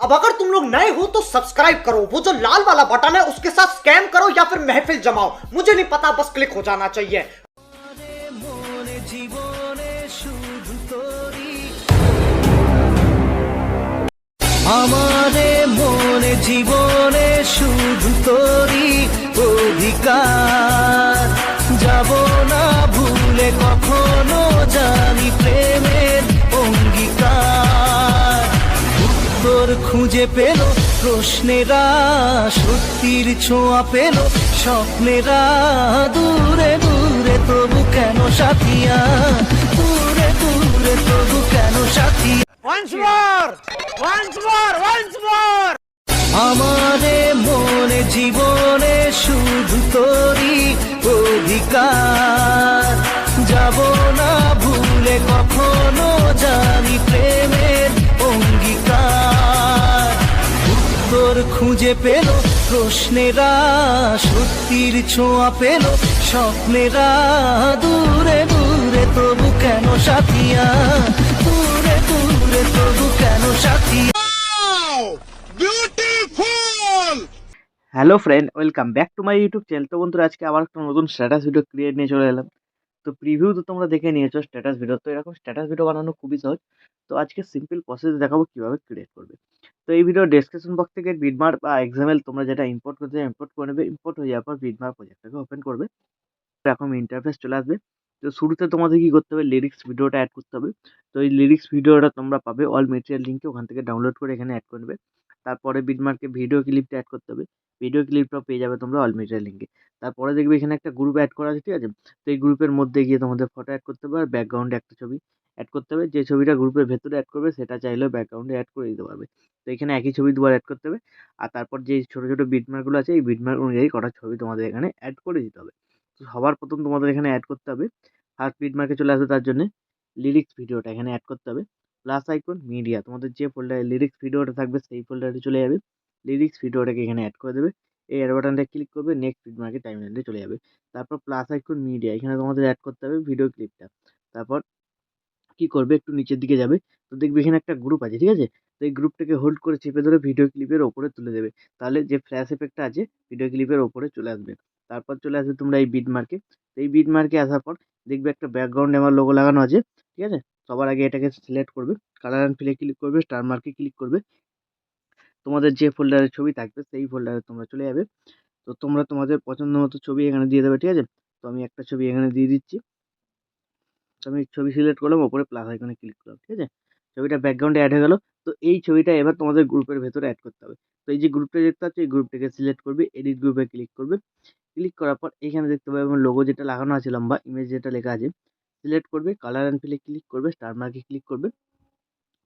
अब अगर तुम लोग नए हो तो सब्सक्राइब करो वो जो लाल वाला बटन है उसके साथ स्कैम करो या फिर महफिल जमाओ मुझे नहीं पता बस क्लिक हो जाना चाहिए মনে জীবনে শুধু তোরি আমারে মনে জীবনে শুধু তোরি অধিকার যাব না ভুলে কখনো জানি প্রেমের খুঁজে পেল প্রশ্নেরা সত্যির ছোঁয়া পেল স্বপ্নেরা দূরে দূরে তবু কেন সাথিয়া? দূরে দূরে তবু কেন Santhia? Once more! Once more! Once more! আমারে মনে জীবনে শুধু তোরি অধিকার। যাব না ভুলে কখনো জানি প্রেমের খুঁজে পেল প্রশ্নেরা সত্যির ছোঁয়া পেল স্বপ্নেরা দূরে দূরে তবু কেন সাথিয়া? দূরে দূরে তবু কেন Santhia? Hello friend welcome back to my YouTube channel তো বন্ধুরা আজকে আবার একটা নতুন স্ট্যাটাস ভিডিও ক্রিয়েট নিয়ে চলে এলাম। তো প্রিভিউ তো তোমরা দেখে নিয়েছো স্ট্যাটাস ভিডিও তো এরকম স্ট্যাটাস ভিডিও বানানো খুবই সহজ। তো আজকে সিম্পল প্রসেস দেখাবো কীভাবে ক্রিয়েট করবে। তো এই ভিডিও ডেসক্রিপশন বক্স থেকে বিডমার বা এক্সামেল তোমরা যেটা ইম্পোর্ট করতে চাই ইম্পোর্ট করে নেবে। ইম্পোর্ট হয়ে যাওয়ার পর বিডমার প্রজেক্টটাকে ওপেন করবে। এরকম ইন্টারফেস চলে আসবে। তো শুরুতে তোমাদের কি করতে হবে? লিরিক্স ভিডিওটা অ্যাড করতে হবে। তো এই লিরিক্স ভিডিওটা তোমরা পাবে। অল মেটেরিয়াল লিঙ্কে ওখান থেকে ডাউনলোড করে এখানে অ্যাড করে নেবে। তারপরে বিডমার্কে ভিডিও ক্লিপটা অ্যাড করতে হবে। ভিডিও ক্লিপটাও পেয়ে যাবে তোমরা অল লিঙ্কে তারপরে দেখবে এখানে একটা গ্রুপ অ্যাড করা আছে, ঠিক আছে? তো এই গ্রুপের মধ্যে গিয়ে তোমাদের ফটো অ্যাড করতে হবে আর ব্যাকগ্রাউন্ডে একটা ছবি অ্যাড করতে হবে। যে ছবিটা গ্রুপের ভেতরে অ্যাড করবে, সেটা চাইলেও ব্যাকগ্রাউন্ডে অ্যাড করে দিতে পারবে। তো এখানে একই ছবি দুবার অ্যাড করতে হবে। আর তারপর যে ছোটো ছোটো বিটমার্কগুলো আছে, এই বিটমার্ক অনুযায়ী কটা ছবি তোমাদের এখানে অ্যাড করে দিতে হবে। তো সবার প্রথম তোমাদের এখানে অ্যাড করতে হবে। ফার্স্ট বিটমার্কে চলে আসবে তার জন্য লিরিক্স ভিডিওটা এখানে অ্যাড করতে হবে। প্লাস আইকন মিডিয়া তোমাদের যে ফোল্ডারে লিরিক্স ভিডিওটা থাকবে, সেই ফোল্ডারে চলে যাবে। লিরিক্স ভিডিওটাকে এখানে অ্যাড করে দেবে। এই অ্যাড বাটনটা ক্লিক করবে নেক্সট ভিডিও টাইম লাইনে চলে যাবে। তারপর প্লাস আইকন মিডিয়া এখানে তোমাদের অ্যাড করতে হবে ভিডিও ক্লিপটা তারপর কি করবে? একটু নিচের দিকে যাবে। তো দেখবে এখানে একটা গ্রুপ আছে, ঠিক আছে? তো এই গ্রুপটাকে হোল্ড করে চেপে ধরে ভিডিও ক্লিপের ওপরে তুলে দেবে। তাহলে যে ফ্ল্যাশ এফেক্টটা আছে ভিডিও ক্লিপের ওপরে চলে আসবে। তারপর চলে আসবে তোমরা এই বিড মার্কে তো এই বিড মার্কে আসার পর দেখবে একটা ব্যাকগ্রাউন্ডে আমার লোগো লাগানো আছে, ঠিক আছে? সবার আগে এটাকে সিলেক্ট করবে। কালার অ্যান্ড ফিলে ক্লিক করবে স্টার মার্কে ক্লিক করবে। তোমাদের যে ফোল্ডারে ছবি থাকবে, সেই ফোল্ডারে তোমরা চলে যাবে। তো তোমরা তোমাদের পছন্দ মতো ছবি এখানে দিয়ে দেবে, ঠিক আছে? তো আমি একটা ছবি এখানে দিয়ে দিচ্ছি। তো আমি ছবি সিলেক্ট করলাম, ওপরে প্লাস আইকনে ক্লিক করলাম, ঠিক আছে? ছবিটা ব্যাকগ্রাউন্ডে অ্যাড হয়ে গেল। তো এই ছবিটা এবার তোমাদের গ্রুপের ভেতরে অ্যাড করতে হবে। তো এই যে গ্রুপটা দেখতে পাচ্ছ, এই গ্রুপটাকে সিলেক্ট করবে এডিট গ্রুপে ক্লিক করবে। ক্লিক করার পর এখানে দেখতে পাবে, এবং লোগো যেটা লাগানো আছে, লম্বা ইমেজ যেটা লেখা আছে সিলেক্ট করবে কালার অ্যান্ড ফিলে ক্লিক করবে স্টার মার্কে ক্লিক করবে।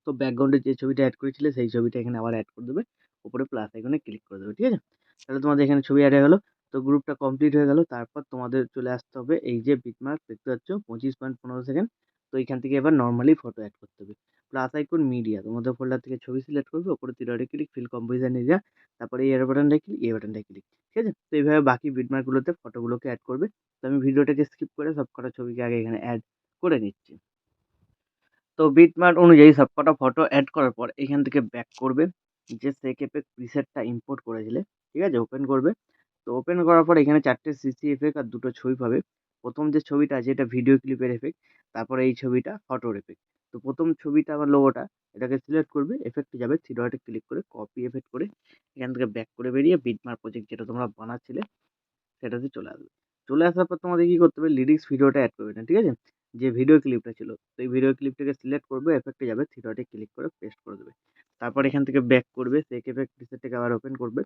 তো ব্যাকগ্রাউন্ডে যে ছবিটা অ্যাড করেছিলে, সেই ছবিটা এখানে আবার অ্যাড করে দেবে। উপরে প্লাস এখানে ক্লিক করে দেবে, ঠিক আছে? তাহলে তোমাদের এখানে ছবি অ্যাড হয়ে গেলো। তো গ্রুপটা কমপ্লিট হয়ে গেল। তারপর তোমাদের চলে আসতে হবে, এই যে বিটমার্ক দেখতে পাচ্ছ? পঁচিশ পয়েন্ট পনেরো সেকেন্ড তো এইখান থেকে এবার নর্মালি ফটো অ্যাড করতে হবে। প্লাস আইকন মিডিয়া তোমাদের ফোল্ডার থেকে ছবি সিলেক্ট করবে ওপরে তিরাটে ক্লিক ফিল কম্পোজিশন এরিয়া তারপরে এর বাটনটা ক্লিক এই বাটনটা ক্লিক ঠিক আছে? তো এইভাবে বাকি বিটমার্কগুলোতে ফটোগুলোকে অ্যাড করবে। তো আমি ভিডিওটাকে স্কিপ করে সব কটা ছবিকে আগে এখানে অ্যাড করে নিচ্ছি। তো বিটমার্ক অনুযায়ী সবকটা ফটো অ্যাড করার পর এখান থেকে ব্যাক করবে। যে সেকেপে প্রিসেটটা ইম্পোর্ট করেছিলে, ঠিক আছে? ওপেন করবে। তো ওপেন করার পর এখানে চারটে সিসি এফেক্ট আর দুটো ছবি পাবে। প্রথম যে ছবিটা আছে এটা ভিডিও ক্লিপের এফেক্ট তারপরে এই ছবিটা ফটোর এফেক্ট তো প্রথম ছবিটা আমার লোগোটা এটাকে সিলেক্ট করবে এফেক্টে যাবে থ্রি ডটে ক্লিক করে কপি এফেক্ট করে এখান থেকে ব্যাক করে বেরিয়ে বিটমার্ক প্রজেক্ট যেটা তোমরা বানাচ্ছিলে, সেটাতে চলে আসবে। চলে আসার পর তোমাদের কী করতে হবে? লিরিক্স ভিডিওটা অ্যাড করবে না, ঠিক আছে? যে ভিডিও ক্লিপটা ছিল, তো এই ভিডিও ক্লিপটাকে সিলেক্ট করবে এফেক্টে যাবে থ্রি ডটে ক্লিক করে পেস্ট করে দেবে। তারপর এখান থেকে ব্যাক করবে সেক এফেক্ট প্রিসেটটাকে আবার ওপেন করবে।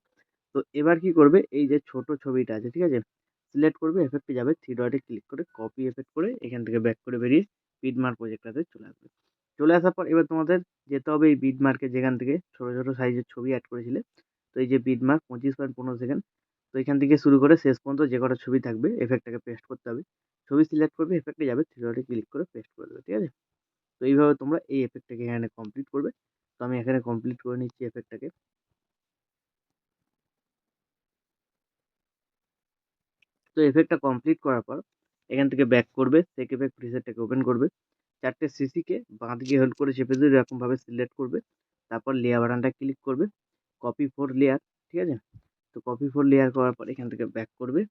তো এবার কি করবে? এই যে ছোট ছবিটা আছে, ঠিক আছে? সিলেক্ট করবে এফেক্টে যাবে থ্রি ডটে ক্লিক করে কপি এফেক্ট করে এখান থেকে ব্যাক করে বেরিয়ে বিডমার্ক প্রজেক্টটাতে চলে আসবে। চলে আসার পর এবার তোমাদের যেতে হবে এই বিডমার্কে যেখান থেকে ছোটো ছোটো সাইজের ছবি অ্যাড করেছিলে। তো এই যে বিডমার্ক পঁচিশ পয়েন্ট পনেরো সেকেন্ড তো এখান থেকে শুরু করে শেষ পর্যন্ত যে কটা ছবি থাকবে এফেক্টটাকে পেস্ট করতে হবে। ছবি সিলেক্ট করবে এফেক্টে যাবে থ্রি ডটে ক্লিক করে পেস্ট করে দেবে, ঠিক আছে? তো এইভাবে তোমরা এই এফেক্টটাকে এখানে কমপ্লিট করবে। তো আমি এখানে কমপ্লিট করে নিচ্ছি এফেক্টটাকে তো এফেক্টটা কমপ্লিট করার পর এখান থেকে ব্যাক করবে সেক এফেক্ট প্রিসেটটাকে ওপেন করবে। চারটে সিসিকে বাঁ দিকে হোল্ড করে চেপে দিয়ে এরকমভাবে সিলেক্ট করবে। তারপর লেয়ার বাটনটা ক্লিক করবে। কপি ফোর লেয়ার ঠিক আছে? তো কপি ফোর লেয়ার করার পর এখান থেকে ব্যাক করবে।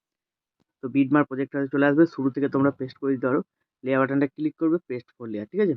তো বিটমার প্রজেক্টটা চলে আসবে। শুরু থেকে তোমরা পেস্ট করে দিতে পারো। লেয়ার বাটনটা ক্লিক করবে পেস্ট ফোর লেয়ার ঠিক আছে?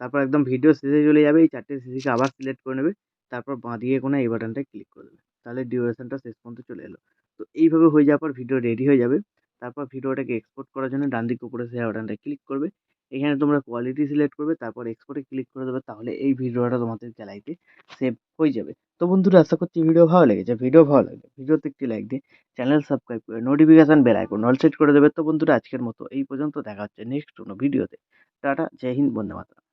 তারপর একদম ভিডিও শেষে চলে যাবে। এই চারটে সিসিকে আবার সিলেক্ট করে নেবে। তারপর বাঁ দিকে কোনো এই বাটনটা ক্লিক করে দেবে। তাহলে ডিউরেশনটা শেষ পর্যন্ত চলে এলো। তো এইভাবে হয়ে যাওয়ার পর ভিডিও রেডি হয়ে যাবে। তারপর ভিডিওটাকে এক্সপোর্ট করার জন্য ডান দিকে উপরে শেয়ার বাটনটা ক্লিক করবে। এখানে তোমরা কোয়ালিটি সিলেক্ট করবে, তারপর এক্সপোর্টে ক্লিক করে দেবে, তাহলে এই ভিডিওটা তোমাদের গ্যালারিতে সেভ হয়ে যাবে। তো বন্ধুরা, আশা করছি ভিডিও ভালো লেগেছে। ভিডিও ভালো লাগবে ভিডিওতে একটি লাইক দিয়ে চ্যানেল সাবস্ক্রাইব করে notification bell icon all set করে দেবে। তো বন্ধুরা, আজকের মতো এই পর্যন্ত। দেখা হচ্ছে নেক্সট কোনো ভিডিওতে টাটা, জয় হিন্দ, বন্দে মাতরম।